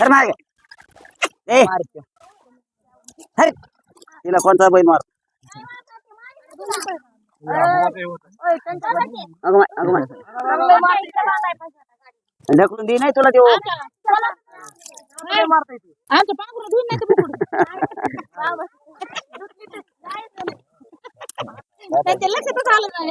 हर मागे. ए. हर. तिला कोणता बैल मार. ढकलून दे नाही तुला देऊ आमचं पांघरून नाही त्यांच्या लक्षातच आलं नाही?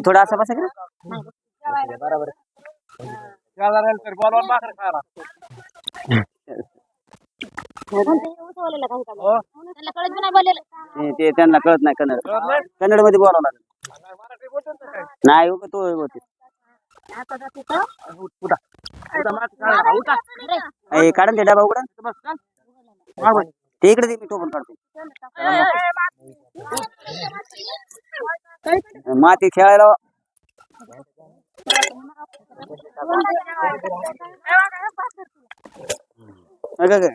थोडं असं बसा की कोणतं हे उचवलेलं काही का? त्यांना कळत बी नाही बोललेलं. ते- ते त्यांना कळत नाही कन्नड कन्नडमध्ये बोलावं लागेल नाही हो, तो? ए, काढा ते डबा उघडा ते इकडे दे। मी टोपण काढतो माती खेळायला अगं,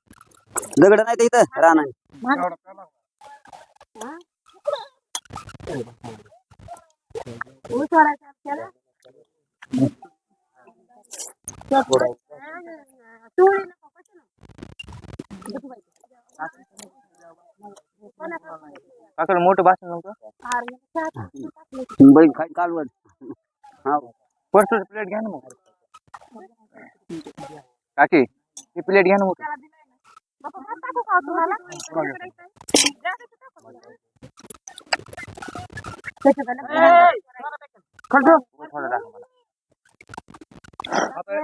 दगड नाही इथं? राहणार मोठं भाषण नव्हतं बैल खाली कालवड हा. पर्सनल प्लेट घ्या ना मग. काकी ही प्लेट घ्या ना मग.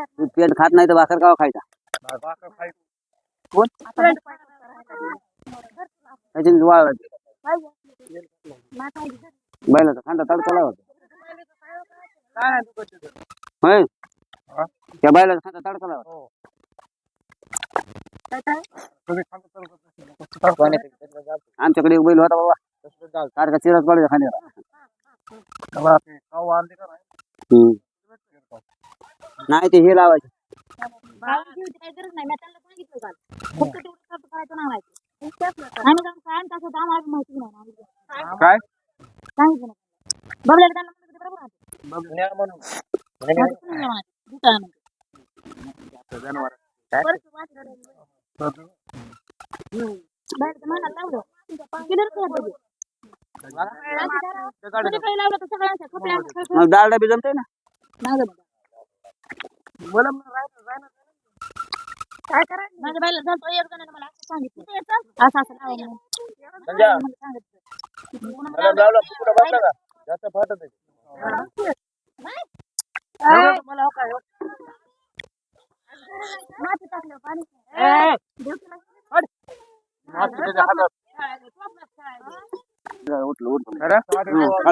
तू पेट खात नाही तर भाकर कावा खायचा? त्याची वाळ बैलाचा खांदा तडका लावत होय त्या बैलाचा खांदा तडका लावत आमच्याकडे एक बैल होता बाबा. सारखा चिरत पडायचा हम्म. नाही ते हे लावायचे. काय? आणता डाळ डबी जमते ना. काय करायचं? माझ्या बाईला झालं एक जणाने मला असं सांगितलं. असं असं. मला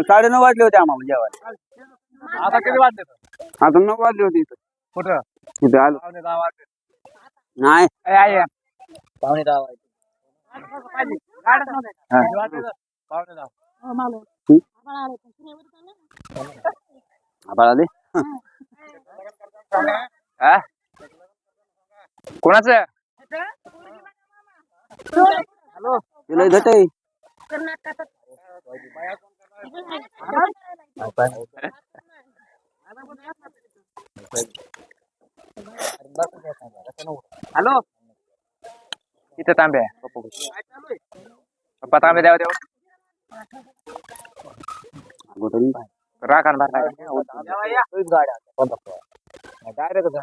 साडे नऊ वाजले होते आम्हाला जेवायला आता किती वाजले आता नऊ वाजले होते इथं कुठं इथं आलो पावणे दहा वाजले नाही। पावणे दहा वाजले हा. ना? पावणे दहा हो, हं? आभाळ आलं कोणाचं तिला धट आहे कर्नाटकात हॅलो. इथं तांबे पप्पा तांबे द्यावा देऊ अगोदर नाही पाहिजे. राखण भरला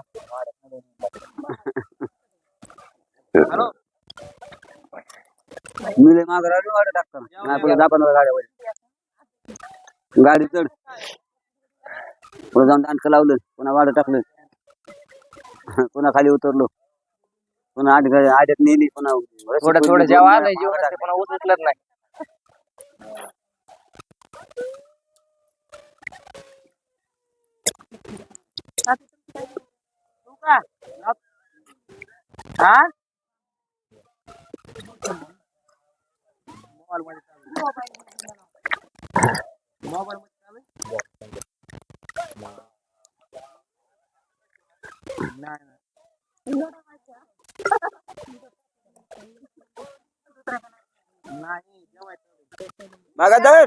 मी लय मागं राहिलो गाडी टाकताना नाही पुढे जापान गाड्यावर गाडी चढ. पुढे जाऊन दांडकं लावलं पुन्हा वाडं टाकलं पुन्हा खाली उतरलो पुन्हा आठ गाडी आड्यात नेली पुन्हा थोडं थोडं जेव्हा आलं जेवण ते पुन्हा उचलत नाही Nah, Hah? Mobile Mobile Nah. Bagadan.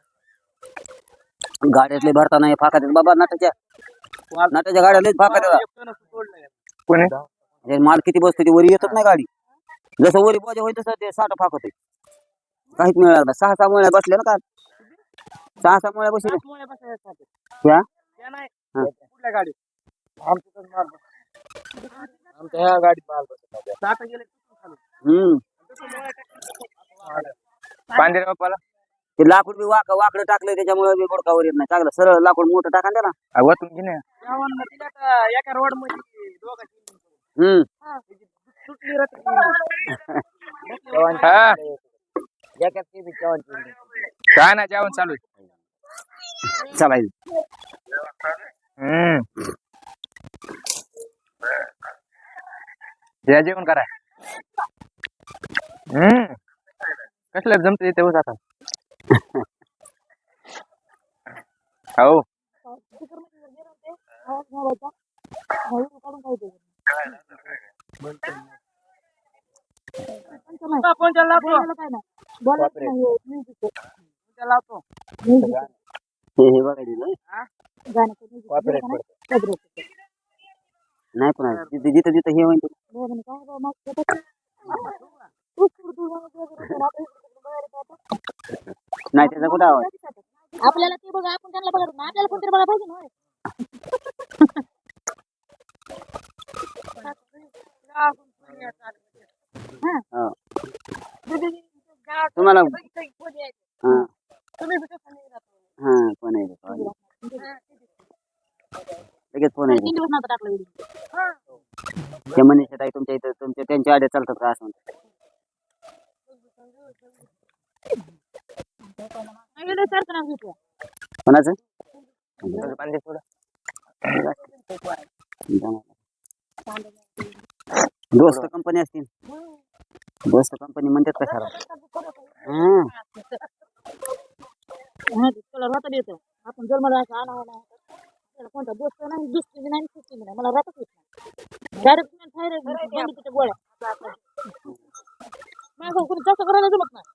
पाहिजे गाड्यातले भरताना हे फाका देत बाबा नाटाच्या नाटाच्या गाड्या फाका कोणी हे माल किती बसते ती वरी येतच नाही गाडी जसं वरी बोजा होईल तसं ते साठ फाक होते काहीच सहा सहा मुळ्या बसल्या ना का सहा सहा मुळ्या बसले क्या हा. कुठल्या गाडी आमच्या ह्या गाडीत माल हम्म पांढऱ्या बाप्पाला ते लाकूड बी वाक वाकडं टाकलं त्याच्यामुळे बी गोडकावर येत नाही. चांगलं सरळ लाकूड मोठं टाका ना त्याला. वतून घे ना. एका रोडमध्ये दोघांची हम्म. सुटली रस्ते. हा. काय ना जेवण चालू आहे? चालायचं हम्म. या जेवण करा. हम्म. कसलं जमत येते आता? हो. लावतो हे हे बघायचं ना. नाही पण जिथं जिथं हे होईल. नाही त्याचा कुठं आवाज़? आपल्याला ते बघा आपण त्यांना बघा आपल्याला कोणतरी बघा पाहिजे ना होय. हा. तुम्हाला हा. हा फ़ोन आहे फ़ोन लगेच फ़ोन आहे तीन दिवस नव्हता टाकला व्हिडिओ ते मनीषा ताई तुमच्या इथं तुमच्या त्यांच्या आड्या चालतात का असं म्हणतात. दोस्त कंपनी असतील. दोस्त कंपनी म्हणतात कशाला हं. आपण जर मला आणावं नाही आपल्याला कोणता दोस्त नाही दुसरी नाही. मला येत नाही. डायरेक्ट गोळ्या माझं कुणी जास्त करायला जमत नाही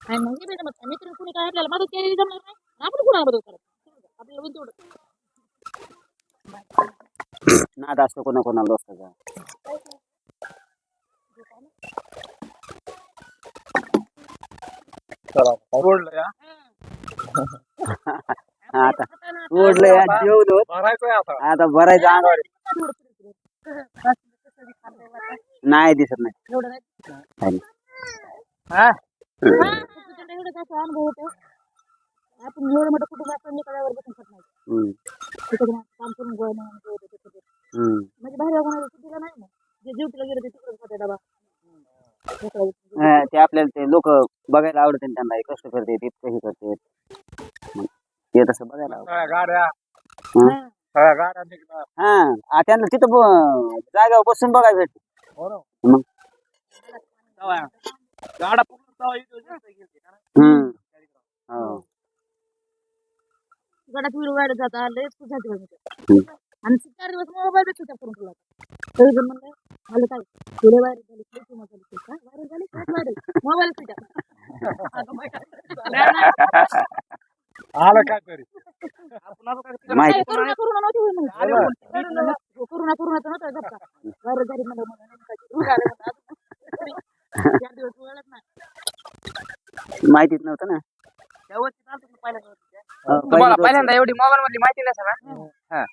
आणि मग हे बी जमत नाही मित्र कुणी काय आपल्याला मदत केलेली जमणार नाही आणि आपण कुणाला मदत करत आपल्याला होईल तेवढं नाद असतो कोणा कोणाला दोस्ताचा आता सोडलं या जेवलो आता आता भरायचं अंगावर नाही दिसत नाही एवढं नाही खाली. हा प्रत्येकाला एवढंच अनुभव होतो आपण एवढं मोठं कुटुंब निकालावर बसून खात नाही हम्म, तिकडे काम करून गोळा नाही ते होतं, हम्म. म्हणजे बाहेर कोणाला सुट्टीला नाही ना जे ड्युटीला गेलं ते तिकडेच खाते डबा मोकळा उचलून. हा, ते आपल्याला ते लोक बघायला आवडते त्यांना हे कष्ट करते इतकं हे करते ते तसं बघायला आवडतं गाड्या हा. गाड्या निघणार. हा आ, त्यांना तिथं ब- जागेवर बसून बघायचं भेटतं. हो ना. मग गाडा इथं? हम्म हो गडात विरू वाढत जाता लय तुझा दिवस. आणि चार दिवस मोबाईल ऑफ करून ठेवला तरी पण म्हणलं आलं काय? तुला व्हायरल झाली तुला किंवा झाली तुला काय व्हायरल झाली काय व्हायरल मोबाईल स्विच आलं काय तरी. काय माहिती करुणा करुणा नव्हती होय म्हणे. आलं. पण. करुणा करुणा तर नव्हता व्हायरल झाली म्हणलं आला चार दिवस वळत नाही माहितीच नव्हतं ना. तुम्हाला पहिली पहिल्यांदा एवढी मोबाईल मधली माहिती नसेल ना हा.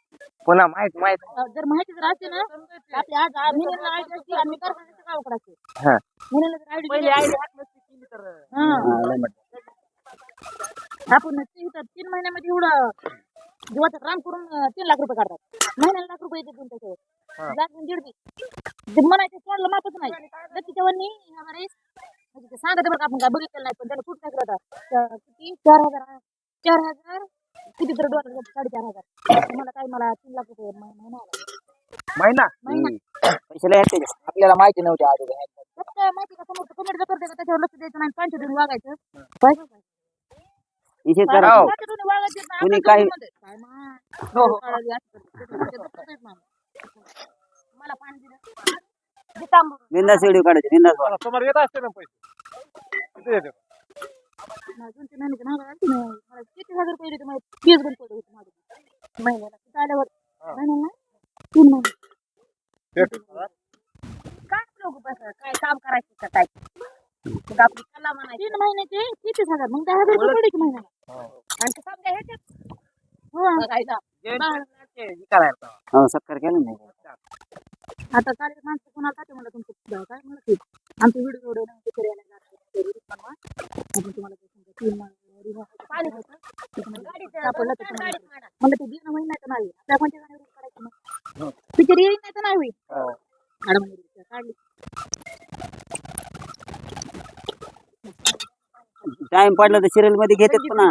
पुन्हा माहीत माहीत. जर माहिती जर असते ना तर आपली आज आ- मिनीला आयडी असते आणि कारखान्याचं गावाकडे असते हा. मिनीला जर आयडी पहिले. आपण इथं तीन महिन्यामध्ये एवढं जीवाचं काम करून अं, तीन लाख रुपये काढतात. महिन्याला लाख रुपये येते त्याच्यावर लाख आणि दीड बी. म्हणायचं कोणाला मापच नाही. नक्कीच्या वरनी ह्या वेळेस म्हणजे ते सांगत बरं का आपण काय बघितलं नाही पण त्याला कुठं टाकलं होता त्या- किती? चार हजार चार हजार? किती तर डॉलर साडेचार हजार. मला काय मला तीन लाख रुपये महि- महिना आला. महिना. पैसे लय आहेत त्याच्यात. आपल्याला माहिती नव्हती अगोदर फक्त माहिती का समोर कमेंट जर करते का त्याच्यावर लक्ष द्यायचं नाही दोन वागायचं. पाहिजे कुणी काही-. काय मा- नाही. मला पाणी दिलं. काढायचे येत असते ना पैसे. किती येते. मला दोन तीन महिन्याची महागाई आलती ना. मला किती हजार रुपये देते माहिती वीस गुण पडले होते माझे महिन्याला तिथं आल्यावर. महिन्याला तीन महिने. काय लोक बस? काय काम करायचं का काय? आपली कला म्हणायची. तीन महिन्याचे कितीच हजार मग दहा हजार रुपये पडले की महिन्याला. आणि ते समजा ह्याच्यात हो. हो सत्कार केला नाही. आता एक माणसं कोणाला जाते मला तुमचं? काय म्हणत. आमचे व्हिडिओ एवढे नाही करायला video बनवा. आपण तुम्हाला समजा तीन महिने रिमोट होतं. तुम्हाला सापडलं तर तुम्हाला देतो. म्हणलं ते देणं होईल नाही तर नाही आपल्या कोणत्या गाण्यावर काढायचं मग पिक्चर येईल नाही तर नाही होईल मॅडम काढली टाइम पडला तर सिरियल मध्ये घेतात पुन्हा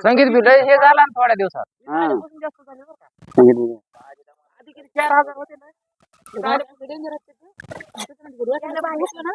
संगीत बी लय हे झालं थोड्या दिवसात हा सांगितलं ते. चार हज़ार होते ना डेंजर असते ते. त्याच्यामध्ये जर एखाद्या बाहेर घेतलं ना